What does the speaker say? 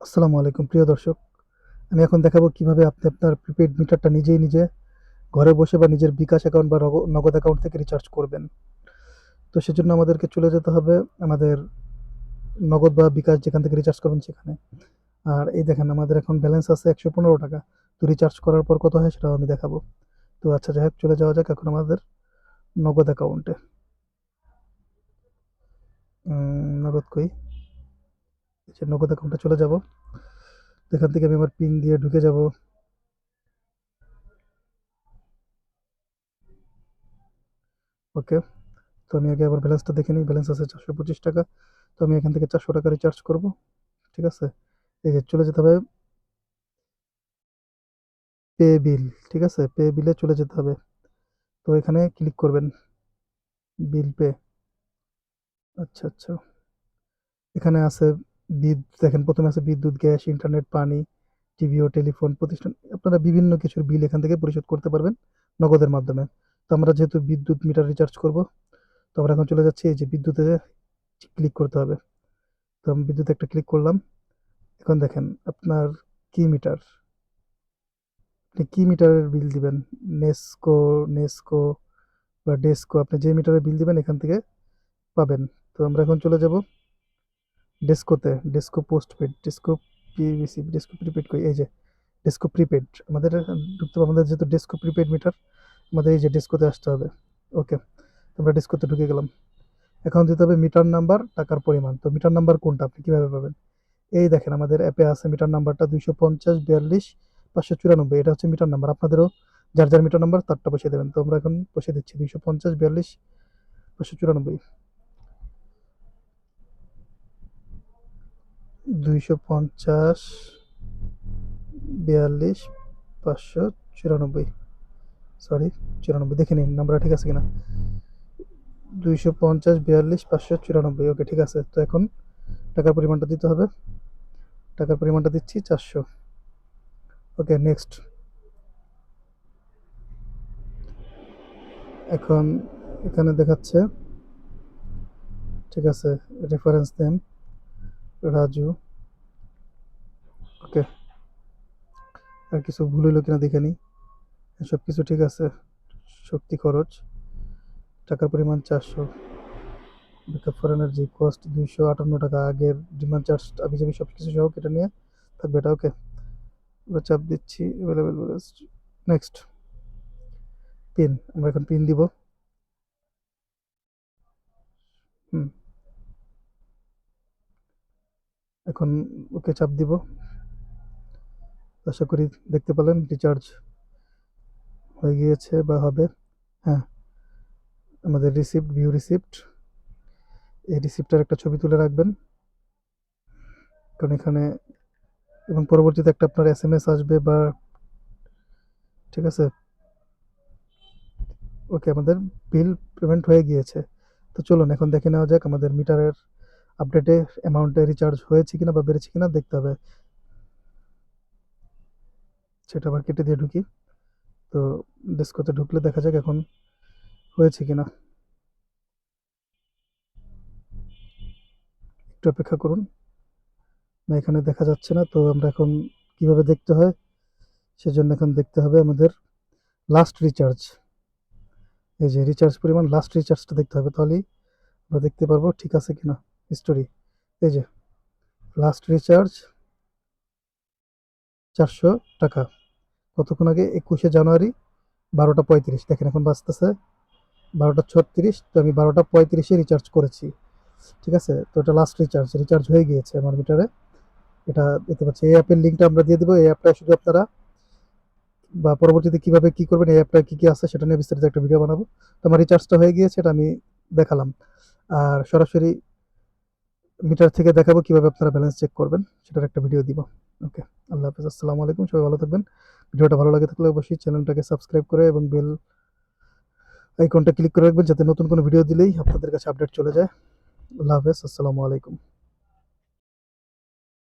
আসসালামু আলাইকুম, প্রিয় দর্শক। আমি এখন দেখাবো কীভাবে আপনি আপনার প্রিপেড মিটারটা নিজেই নিজে ঘরে বসে বা নিজের বিকাশ অ্যাকাউন্ট বা নগ- নগদ অ্যাকাউন্ট থেকে রিচার্জ করবেন। তো সেজন্য আমাদেরকে চলে যেতে হবে আমাদের নগদ বা বিকাশ যেখান থেকে রিচার্জ করবেন সেখানে। আর এই দেখেন, আমাদের এখন ব্যালেন্স আছে একশো পনেরো টাকা। তো রিচার্জ করার পর কত হয় সেটাও আমি দেখাবো। তো আচ্ছা যাই হোক, চলে যাওয়া যাক এখন আমাদের নগদ অ্যাকাউন্টে নগদ কই? এই যে নগদ অ্যাকাউন্টে চলে যাব। এখান থেকে আমি আমার পিন দিয়ে ঢুকে যাব। ওকে তো আমি আগে আবার ব্যালেন্সটা দেখে নিই। ব্যালেন্স আছে চারশো পঁচিশ টাকা। তো আমি এখান থেকে চারশো টাকা রিচার্জ করব। ঠিক আছে? এই যে চলে যেতে হবে পে বিল ঠিক আছে? পে বিলে চলে যেতে হবে। তো এখানে ক্লিক করবেন বিল পে আচ্ছা আচ্ছা। এখানে আছে বিদ্যুৎ দেখেন প্রথমে আছে বিদ্যুৎ, গ্যাস, ইন্টারনেট, পানি, টিভি ও টেলিফোন প্রতিষ্ঠান। আপনারা বিভিন্ন কিছুর বিল এখান থেকে পরিশোধ করতে পারবেন নগদের মাধ্যমে। তো আমরা যেহেতু বিদ্যুৎ মিটার রিচার্জ করব, তো আমরা এখন চলে যাচ্ছি, এই যে বিদ্যুতে ক্লিক করতে হবে। তো আমি বিদ্যুতে একটা ক্লিক করলাম। এখন দেখেন, আপনার কি মিটার? আপনি কি মিটারের বিল দিবেন? নেসকো নেসকো বা ডেস্কো, আপনি যে মিটারের বিল দিবেন এখান থেকে পাবেন। তো আমরা এখন চলে যাব। ডেসকোতে DESCO postpaid DESCO PVC DESCO prepaid কই এই যে ডেসকো প্রিপেড আমাদের ঢুকতে আমাদের যেহেতু ডেসকো প্রিপেড মিটার আমাদের এই যে ডেসকোতে আসতে হবে ওকে আমরা ডেসকোতে ঢুকে গেলাম। এখন দিতে হবে মিটার নাম্বার টাকার পরিমাণ, তো মিটার নাম্বার কোনটা আপনি কীভাবে পাবেন? এই দেখেন, আমাদের অ্যাপে আছে মিটার নাম্বারটা দুইশো পঞ্চাশ, বিয়াল্লিশ, পাঁচশো চুরানব্বই, এটা হচ্ছে মিটার নাম্বার আপনাদেরও যার যার মিটার নাম্বার তারটা বসিয়ে দেবেন, তো আমরা এখন বসিয়ে দিচ্ছি, দুইশো পঞ্চাশ, বিয়াল্লিশ, পাঁচশো চুরানব্বই। দুইশো পঞ্চাশ, বিয়াল্লিশ, পাঁচশো চুরানব্বই। সরি চুরানব্বই। দেখে নিন, নাম্বারটা ঠিক আছে কিনা? দুইশো পঞ্চাশ, বিয়াল্লিশ, পাঁচশো চুরানব্বই। ওকে ঠিক আছে। তো এখন টাকার পরিমাণটা দিতে হবে। টাকার পরিমাণটা দিচ্ছি চারশো। ওকে নেক্সট এখন এখানে দেখাচ্ছে, ঠিক আছে রেফারেন্স নেম রাজু। ওকে আর কিছু ভুল হইল কিনা দেখে নিই। সব কিছু ঠিক আছে। শক্তি খরচ। টাকার পরিমাণ চারশো। ব্যাকআপ ফর এনার্জি কস্ট দুইশো আটান্ন টাকা। আগের ডিমান্ড চার্জ আবি যাবি সব কিছু সহ কেটে নিয়ে থাকবে। এটা ওকে এবার চাপ দিচ্ছি। অ্যাভেলেবেল নেক্সট পিন আমরা এখন পিন দিব। হুম। এখন ওকে চাপ দিব। আশা করি দেখতে পেলেন রিচার্জ হয়ে গিয়েছে বা হবে। হ্যাঁ আমাদের রিসিপ্ট ভিউ রিসিপ্ট এই রিসিপ্টটার একটা ছবি তুলে রাখবেন। কারণ এখানে এবং পরবর্তীতে একটা আপনার এস এম এস আসবে বা ঠিক আছে? ওকে, আমাদের বিল পেমেন্ট হয়ে গিয়েছে। তো চলুন, এখন দেখে নেওয়া যাক আমাদের মিটারের আপডেটে অ্যামাউন্টে রিচার্জ হয়েছে কিনা বা বেড়েছে কিনা, দেখতে হবে। সেটা আবার কেটে দিয়ে ঢুকি। তো ডেস্কোতে ঢুকলে দেখা যাক এখন হয়েছে কিনা। একটু অপেক্ষা করুন। না, এখানে দেখা যাচ্ছে না, তো আমরা এখন কীভাবে দেখতে হয় সেজন্য এখন দেখতে হবে আমাদের লাস্ট রিচার্জ এই যে রিচার্জ পরিমাণ লাস্ট রিচার্জটা দেখতে হবে তাহলেই আমরা দেখতে পারব ঠিক আছে কিনা হিস্টোরি এই যে লাস্ট রিচার্জ চারশো টাকা। কতক্ষণ আগে? একুশে জানুয়ারি বারোটা পঁয়ত্রিশ। দেখেন এখন বাঁচতেছে বারোটা ছত্রিশ, তো আমি বারোটা পঁয়ত্রিশে রিচার্জ করেছি। ঠিক আছে? তো এটা লাস্ট রিচার্জ রিচার্জ হয়ে গিয়েছে আমার মিটারে এটা দেখতে পাচ্ছি, এই অ্যাপের লিঙ্কটা আমরা দিয়ে দেবো। এই অ্যাপটা শুধু আপনারা বা পরবর্তীতে কীভাবে কী করবেন, এই অ্যাপটা কী কী আছে সেটা নিয়ে বিস্তারিত একটা ভিডিও বানাবো। তো আমার রিচার্জটা হয়ে গিয়েছে, এটা আমি দেখালাম। আর সরাসরি মিটার থেকে দেখাবো কীভাবে আপনারা ব্যালেন্স চেক করবেন, সেটার একটা ভিডিও দিব। ওকে আল্লাহ হাফিজ, আসসালামু আলাইকুম, সবাই ভালো থাকবেন। ভিডিওটা ভালো লাগে থাকলে অবশ্যই চ্যানেলটাকে সাবস্ক্রাইব করে এবং বেল আইকনটা ক্লিক করে রাখবেন যাতে নতুন কোনো ভিডিও দিলেই আপনাদের কাছে আপডেট চলে যায়। আল্লাহ হাফেজ, আসসালামু আলাইকুম।